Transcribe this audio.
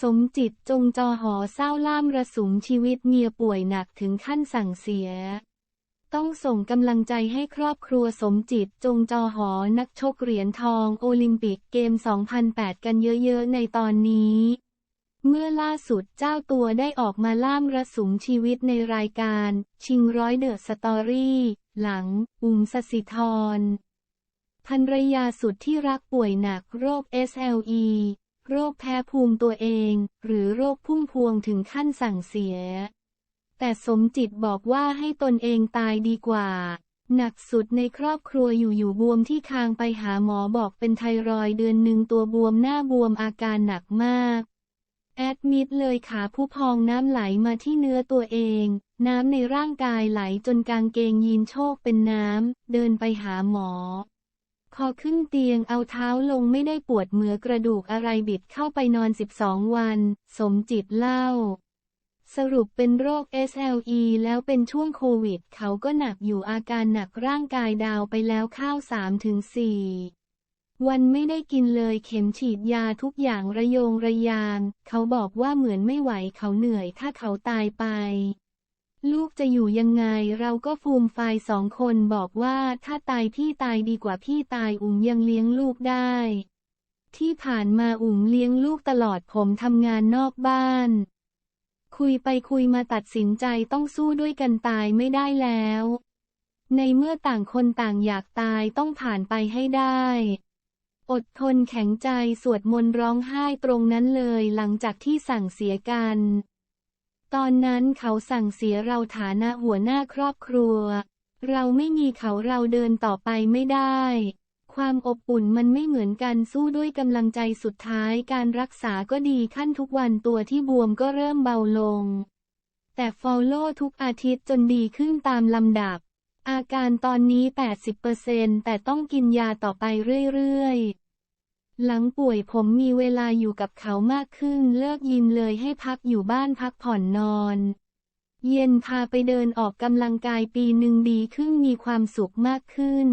สมจิตจงจอหอเศร้าล่ามระสุมชีวิตเมียป่วยหนักถึงขั้นสั่งเสีย ต้องส่งกำลังใจให้ครอบครัวสมจิตจงจอหอนักชกเหรียญทองโอลิมปิกเกม 2008 กันเยอะๆในตอนนี้ เมื่อล่าสุดเจ้าตัวได้ออกมาล่ามระสุมชีวิตในรายการ ชิงร้อยเดอะสตอรี่ หลัง อุ๋มสสิธรภรรยาสุดที่รักป่วยหนักโรค SLE โรคแพ้ภูมิตัวเอง หรือโรคพุ่มพวงถึงขั้นสั่งเสีย แต่สมจิตบอกว่าให้ตนเองตายดีกว่า หนักสุดในครอบครัวอยู่ๆบวมที่คางไปหาหมอบอกเป็นไทรอยด์เดือนหนึ่งตัวบวมหน้าบวมอาการหนักมากแอดมิดเลยขาผู้พองน้ำไหลมาที่เนื้อตัวเอง น้ำในร่างกายไหลจนกางเกงยีนโชกเป็นน้ำ เดินไปหาหมอ พอขึ้นเตียงเอาเท้าลงไม่ได้ปวดเหมือกระดูกอะไรบิดเข้าไปนอน 12 วัน สมจิตเล่า สรุปเป็นโรค SLE แล้วเป็นช่วงโควิด เขาก็หนักอยู่อาการหนักร่างกายดาวไปแล้วข้าว 3-4 วันไม่ได้กินเลยเข็มฉีดยาทุกอย่างระโยงระยาง เขาบอกว่าเหมือนไม่ไหวเขาเหนื่อยถ้าเขาตายไป ลูกจะอยู่ยังไงเราก็ฟูมไฟายสองคนบอกว่าถ้าตายพี่ตายดีกว่าพี่ตายอุ๋งยังเลี้ยงลูกได้ ที่ผ่านมาอุ๋งเลี้ยงลูกตลอดผมทำงานนอกบ้าน คุยไปคุยมาตัดสินใจต้องสู้ด้วยกันตายไม่ได้แล้ว ในเมื่อต่างคนต่างอยากตายต้องผ่านไปให้ได้ อดทนแข็งใจสวดมนต์ร้องไห้ตรงนั้นเลยหลังจากที่สั่งเสียกัน ตอนนั้นเขาสั่งเสียเราฐานะหัวหน้าครอบครัว เราไม่มีเขาเราเดินต่อไปไม่ได้ ความอบอุ่นมันไม่เหมือนกันสู้ด้วยกำลังใจสุดท้ายการรักษาก็ดีขั้นทุกวันตัวที่บวมก็เริ่มเบาลง แต่ฟอลโล่ทุกอาทิตย์จนดีขึ้นตามลำดับ อาการตอนนี้ 80%แต่ต้องกินยาต่อไปเรื่อยๆ หลังป่วยผมมีเวลาอยู่กับเขามากขึ้นเลิกยิมเลยให้พักอยู่บ้านพักผ่อนนอน เย็นพาไปเดินออกกำลังกายปีหนึ่งดีขึ้นมีความสุขมากขึ้น